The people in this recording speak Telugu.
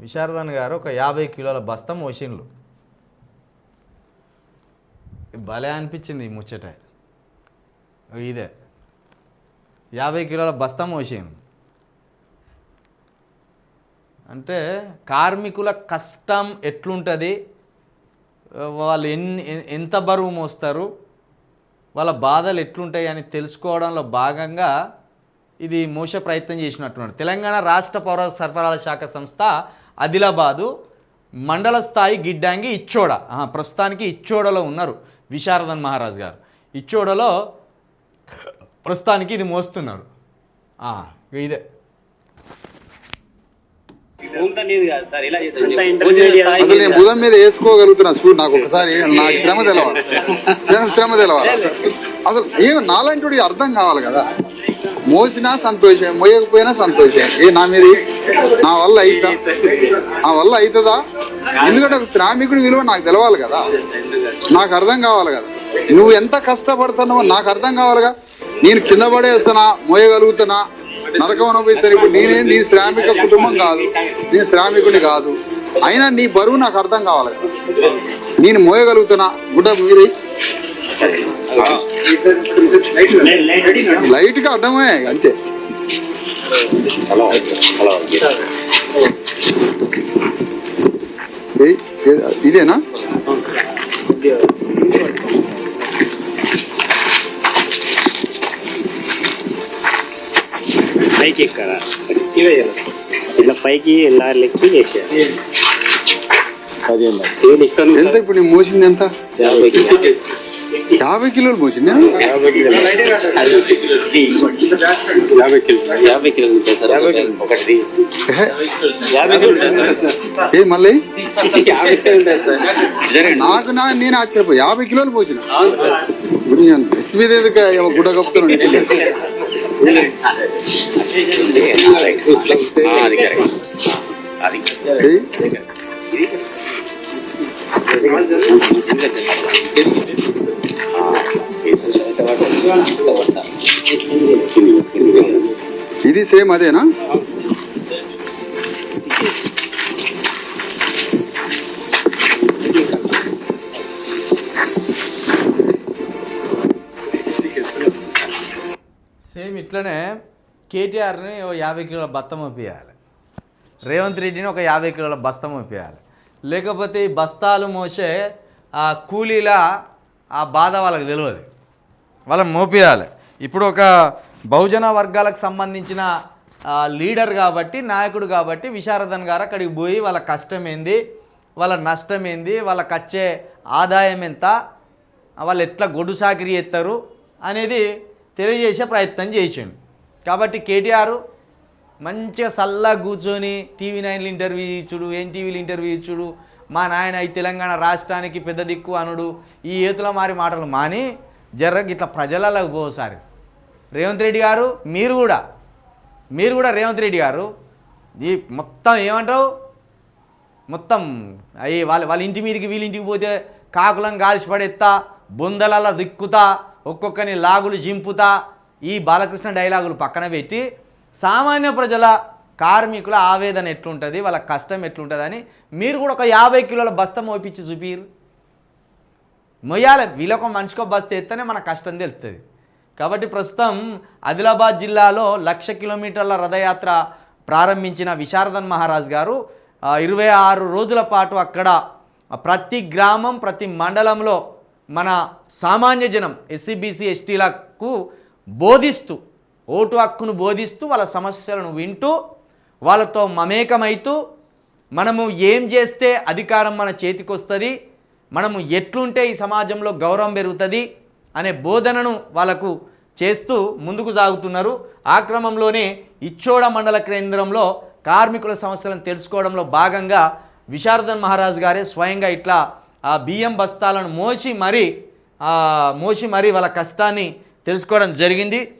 విశారదన్ గారు ఒక యాభై కిలోల బస్తా మోసిండ్లు. భలే అనిపించింది ఈ ముచ్చట. ఇదే. యాభై కిలోల బస్తా మోసిండు అంటే కార్మికుల కష్టం ఎట్లుంటుంది? వాళ్ళు ఎన్ని ఎంత బరువు మోస్తారు? వాళ్ళ బాధలు ఎట్లుంటాయి అని తెలుసుకోవడంలో భాగంగా ఇది మోస ప్రయత్నం చేసినట్టున్నారు. తెలంగాణ రాష్ట్ర పౌర సరఫరాల శాఖ సంస్థ ఆదిలాబాదు మండల స్థాయి గిడ్డాంగి ఇచ్చోడ. ప్రస్తుతానికి ఇచ్చోడలో ఉన్నారు విశారదన్ మహారాజ్ గారు. ఇచ్చోడలో ప్రస్తుతానికి ఇది మోస్తున్నారు. ఆ, ఇదే. అసలు నేను బుధం మీద వేసుకోగలుగుతున్నా. చూడు నాకు ఒకసారి నాకు శ్రమ తెలవాలి. శ్రమ శ్రమ తెలవాలి. అసలు ఏం నాలాంటి అర్థం కావాలి కదా. మోసినా సంతోషం మోయకపోయినా సంతోషం ఏ నా మీద నా వల్ల అవుతా నా వల్ల అవుతుందా ఎందుకంటే ఒక శ్రామికుడి విలువ నాకు తెలవాలి కదా. నాకు అర్థం కావాలి కదా. నువ్వు ఎంత కష్టపడుతున్నావో నాకు అర్థం కావాలిగా నేను కింద పడేస్తున్నా మోయగలుగుతున్నా నరకం అనుభవిస్తాను ఇప్పుడు నేనే నీ శ్రామిక కుటుంబం కాదు. నేను శ్రామికుడిని కాదు. అయినా నీ బరువు నాకు అర్థం కావాలి కదా. నేను మోయగలుగుతున్నా. గుడ్డ మీరు. లైట్గా అర్థమే అంతే. ఇదేనా? పైకి ఎక్కరా. ఇట్లా పైకి లారీలు ఎక్కి చేసేయాలి ఎంత ఇప్పుడు మోసింది ఎంత? యాభై కిలోలు. సార్ ఏ మళ్ళీ? నాకు నా నేను ఆశ్చర్యపో యాభై కిలోలు పోసిన? ఎత్తి మీద ఎందుకు గుడ్డ కప్పుతున్నాను ఇది సేమ్ అదేనా? సేమ్ ఇట్లనే కేటీఆర్ని ఓ యాభై కిలోల బత్తం పంపించాలి రేవంత్ రెడ్డిని ఒక యాభై కిలోల బస్తం పంపించాలి లేకపోతే ఈ బస్తాలు మోసే ఆ కూలీల ఆ బాధ వాళ్ళకి తెలియదు. వాళ్ళని మోపియాలి. ఇప్పుడు ఒక బహుజన వర్గాలకు సంబంధించిన లీడర్ కాబట్టి నాయకుడు కాబట్టి విశారదన్ గారు అక్కడికి పోయి వాళ్ళ కష్టం ఏంది వాళ్ళ నష్టం ఏంది వాళ్ళకి వచ్చే ఆదాయం ఎంత వాళ్ళు ఎట్లా గొడ్డు సాకిరీ ఎత్తారు అనేది తెలియజేసే ప్రయత్నం చేసిండు. కాబట్టి కేటీఆర్ మంచిగా సల్లా కూర్చొని టీవీ నైన్లు ఇంటర్వ్యూ ఇచ్చుడు ఎన్టీవీలు ఇంటర్వ్యూ ఇచ్చుడు మా నాయన ఈ తెలంగాణ రాష్ట్రానికి పెద్ద దిక్కు అనుడు ఈ ఏతుల మారి మాటలు మాని జర్ర ఇట్లా ప్రజలకు పోసారి రేవంత్ రెడ్డి గారు మీరు కూడా. మీరు కూడా రేవంత్ రెడ్డి గారు. ఈ మొత్తం ఏమంటావు? మొత్తం అయ్యి వాళ్ళ వాళ్ళ ఇంటి మీదకి వీళ్ళింటికి పోతే కాకులను గాల్చి పడెత్తా బొందలలో దిక్కుతా ఒక్కొక్కని లాగులు జింపుతా ఈ బాలకృష్ణ డైలాగులు పక్కన పెట్టి సామాన్య ప్రజల కార్మికుల ఆవేదన ఎట్లుంటుంది వాళ్ళ కష్టం ఎట్లుంటుంది అని మీరు కూడా ఒక యాభై కిలోల బస్తా మోపించి చూపిరు మొయ్యాలి. వీళ్ళొక మనిషికో బస్తా ఎత్తేనే మన కష్టం తెలుస్తుంది కాబట్టి ప్రస్తుతం ఆదిలాబాద్ జిల్లాలో లక్ష కిలోమీటర్ల రథయాత్ర ప్రారంభించిన విశారదన్ మహారాజ్ గారు ఇరవై ఆరు రోజుల పాటు అక్కడ ప్రతి గ్రామం ప్రతి మండలంలో మన సామాన్య జనం ఎస్సీబీసీ ఎస్టీలకు బోధిస్తూ ఓటు హక్కును బోధిస్తూ వాళ్ళ సమస్యలను వింటూ వాళ్ళతో మమేకమైతూ మనము ఏం చేస్తే అధికారం మన చేతికి వస్తుంది మనము ఎట్లుంటే ఈ సమాజంలో గౌరవం పెరుగుతుంది అనే బోధనను వాళ్ళకు చేస్తూ ముందుకు సాగుతున్నారు. ఆ క్రమంలోనే ఇచ్చోడ మండల కేంద్రంలో కార్మికుల సమస్యలను తెలుసుకోవడంలో భాగంగా విశారదన్ మహారాజ్ గారే స్వయంగా ఇట్లా ఆ బియ్యం బస్తాలను మోసి మరీ మోసి మరీ వాళ్ళ కష్టాన్ని తెలుసుకోవడం జరిగింది.